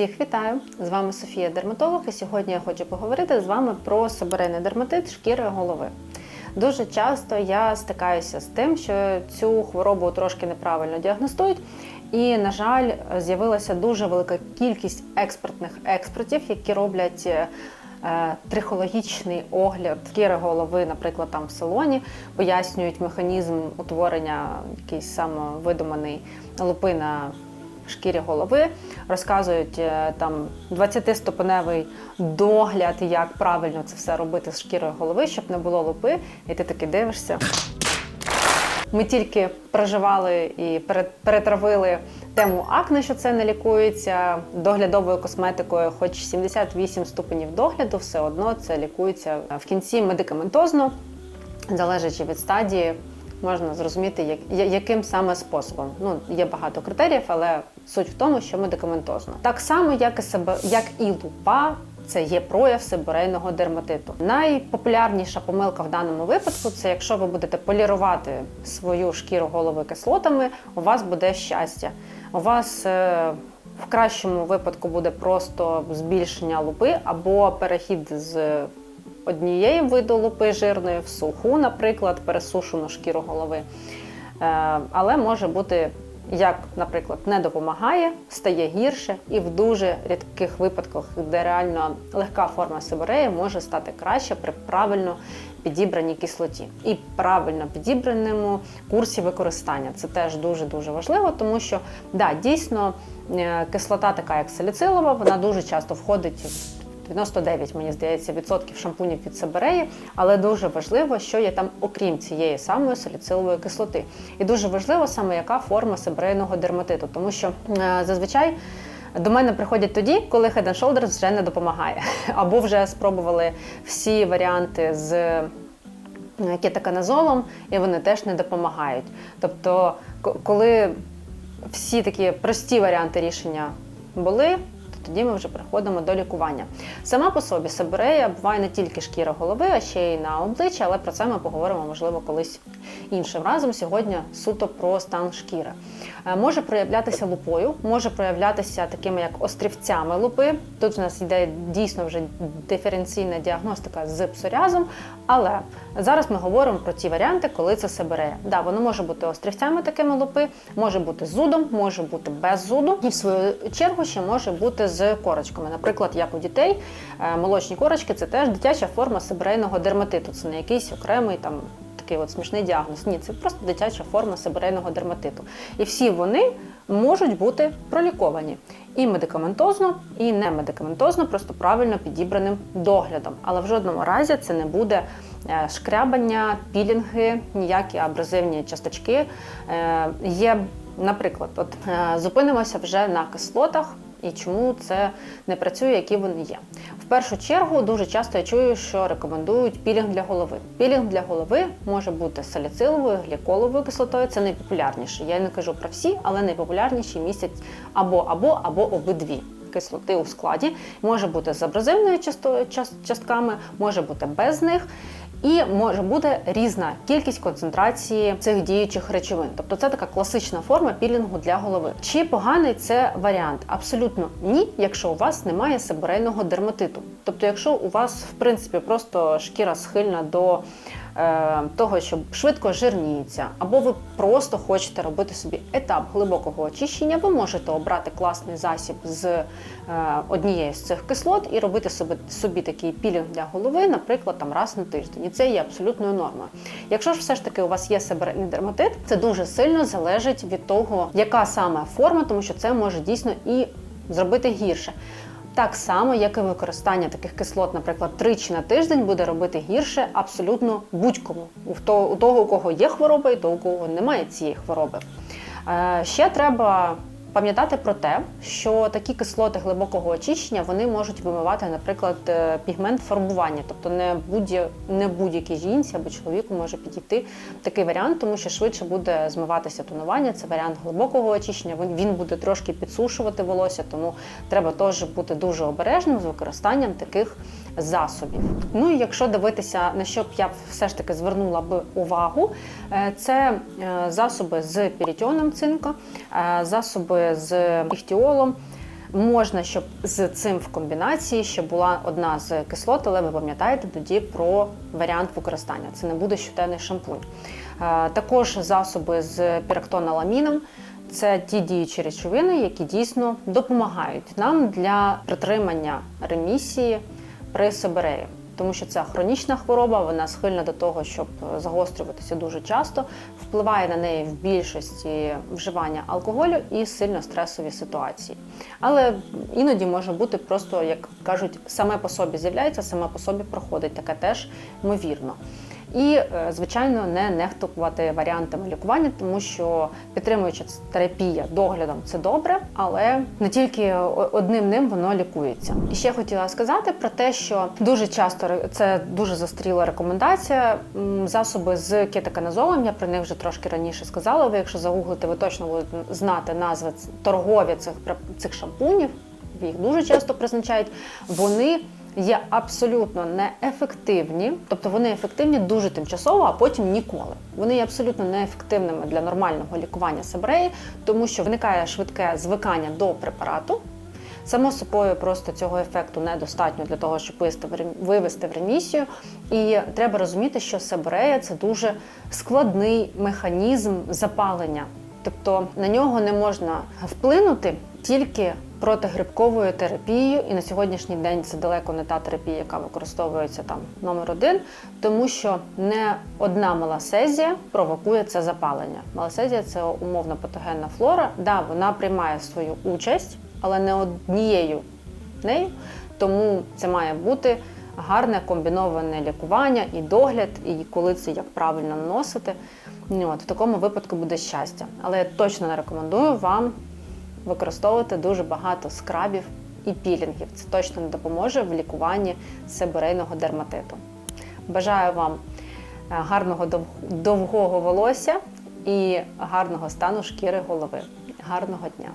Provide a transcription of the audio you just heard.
Всіх вітаю! З вами Софія Дерматолог, і сьогодні я хочу поговорити з вами про себорейний дерматит шкіри голови. Дуже часто я стикаюся з тим, що цю хворобу трошки неправильно діагностують, і, на жаль, з'явилася дуже велика кількість експертних експертів, які роблять. е, Трихологічний огляд шкіри голови, наприклад, там в салоні, пояснюють механізм утворення якийсь самовидуманий лупи на шкірі голови, розказують е, там 20-ступеневий догляд, як правильно це все робити з шкірою голови, щоб не було лупи, і ти таки дивишся. Ми тільки проживали і пере- перетравили тему акне, що це не лікується доглядовою косметикою, хоч 78 ступенів догляду, все одно це лікується в кінці медикаментозно, залежачи від стадії. Можна зрозуміти, як, яким саме способом. Ну, є багато критеріїв, але суть в тому, що медикаментозно. Так само, як і, себе, як і лупа, це є прояв сиборейного дерматиту. Найпопулярніша помилка в даному випадку це якщо ви будете полірувати свою шкіру голови кислотами, у вас буде щастя. У вас е, в кращому випадку буде просто збільшення лупи або перехід з однієї виду лупи жирної в суху, наприклад, пересушену шкіру голови. Е, Але може бути, як, наприклад, не допомагає, стає гірше, і в дуже рідких випадках, де реально легка форма сибореї може стати краще при правильно підібраній кислоті і правильно підібраному курсі використання. Це теж дуже дуже важливо, тому що да, дійсно е, кислота, така як саліцилова, вона дуже часто входить в 99, мені здається, відсотків шампунів від Себереї, але дуже важливо, що є там, окрім цієї самої саліцилової кислоти. І дуже важливо саме яка форма себерейного дерматиту, тому що е, зазвичай. До мене приходять тоді, коли Head and Shoulders вже не допомагає, або вже спробували всі варіанти з е, кетоканазолом, і вони теж не допомагають. Тобто, коли всі такі прості варіанти рішення були, тоді ми вже приходимо до лікування. Сама по собі сибирея буває не тільки шкіра голови, а ще й на обличчі, але про це ми поговоримо, можливо, колись іншим разом. Сьогодні суто про стан шкіри. Е, Може проявлятися лупою, може проявлятися такими як острівцями лупи. Тут в нас йде дійсно вже диференційна діагностика з псоріазом, але зараз ми говоримо про ті варіанти, коли це сибирея. Да, воно може бути острівцями такими лупи, може бути зудом, може бути без зуду, і в свою чергу ще може бути з корочками. Наприклад, як у дітей, е, молочні корочки це теж дитяча форма сибирейного дерматиту. Це не якийсь окремий там такий от смішний діагноз. Ні, це просто дитяча форма сибирейного дерматиту. І всі вони можуть бути проліковані і медикаментозно, і не медикаментозно, просто правильно підібраним доглядом. Але в жодному разі це не буде е, шкрябання, пілінги, ніякі абразивні часточки. Е, Є, наприклад, от зупинимося вже на кислотах. І чому це не працює, які вони є. В першу чергу дуже часто я чую, що рекомендують пілінг для голови. Пілінг для голови може бути саліциловою, гліколовою кислотою. Це найпопулярніше. Я не кажу про всі, але найпопулярніші містять або або або обидві. Кислоти у складі може бути з абразивною частками, може бути без них. І може бути різна кількість концентрації цих діючих речовин. Тобто це така класична форма пілінгу для голови. Чи поганий це варіант? Абсолютно ні, якщо у вас немає себорейного дерматиту. Тобто, якщо у вас в принципі просто шкіра схильна до того, що швидко жирніється, або ви просто хочете робити собі етап глибокого очищення, ви можете обрати класний засіб з е, однієї з цих кислот і робити собі, собі такий пілінг для голови, наприклад, там раз на тиждень. І це є абсолютною нормою. Якщо ж все ж таки у вас є себерейний дерматит, це дуже сильно залежить від того, яка саме форма, тому що це може дійсно і зробити гірше. Так само, як і використання таких кислот, наприклад, тричі на тиждень буде робити гірше абсолютно будь-кому. У того, у кого є хвороба, і того, у кого немає цієї хвороби. Е, ще треба пам'ятати про те, що такі кислоти глибокого очищення вони можуть вимивати, наприклад, е, пігмент фарбування, тобто не будь не будь-якій жінці або чоловіку може підійти такий варіант, тому що швидше буде змиватися тонування. Це варіант глибокого очищення. Він буде трошки підсушувати волосся, тому треба теж бути дуже обережним з використанням таких засобів. Ну і якщо дивитися, на що б я все ж таки звернула би увагу, е, це е, засоби з пірітіоном цинка, е, засоби з іхтіолом. Можна, щоб з цим в комбінації ще була одна з кислот, але ви пам'ятаєте тоді про варіант використання. Це не буде щоденний шампунь. Також засоби з пірактоналаміном. Це ті діючі речовини, які дійсно допомагають нам для притримання ремісії при себереї. Тому що це хронічна хвороба, вона схильна до того, щоб загострюватися дуже часто, впливає на неї в більшості вживання алкоголю і сильно стресові ситуації. Але іноді може бути просто, як кажуть, саме по собі з'являється, саме по собі проходить, таке теж ймовірно. І, е, звичайно, не нехтувати варіантами лікування, тому що підтримуюча терапія доглядом це добре, але не тільки одним ним воно лікується. І ще хотіла сказати про те, що дуже часто це дуже застріла рекомендація. Засоби з кетоканазолом, я про них вже трошки раніше сказала. Ви, якщо загуглите, ви точно будете знати назви торгові цих цих шампунів. Їх дуже часто призначають. Вони є абсолютно неефективні, тобто вони ефективні дуже тимчасово, а потім ніколи. Вони є абсолютно неефективними для нормального лікування себреї, тому що виникає швидке звикання до препарату. Само собою, просто цього ефекту недостатньо для того, щоб вивести в рем- в ремісію. І треба розуміти, що себрея це дуже складний механізм запалення. Тобто на нього не можна вплинути тільки протигрибковою терапією, і на сьогоднішній день це далеко не та терапія, яка використовується там номер один, тому що не одна маласезія провокує це запалення. Маласезія це умовно патогенна флора. Да, вона приймає свою участь, але не однією нею. Тому це має бути гарне комбіноване лікування і догляд, і коли це як правильно наносити. От, в такому випадку буде щастя. Але я точно не рекомендую вам використовувати дуже багато скрабів і пілінгів. Це точно не допоможе в лікуванні себорейного дерматиту. Бажаю вам е, гарного довгого волосся і гарного стану шкіри голови. Гарного дня!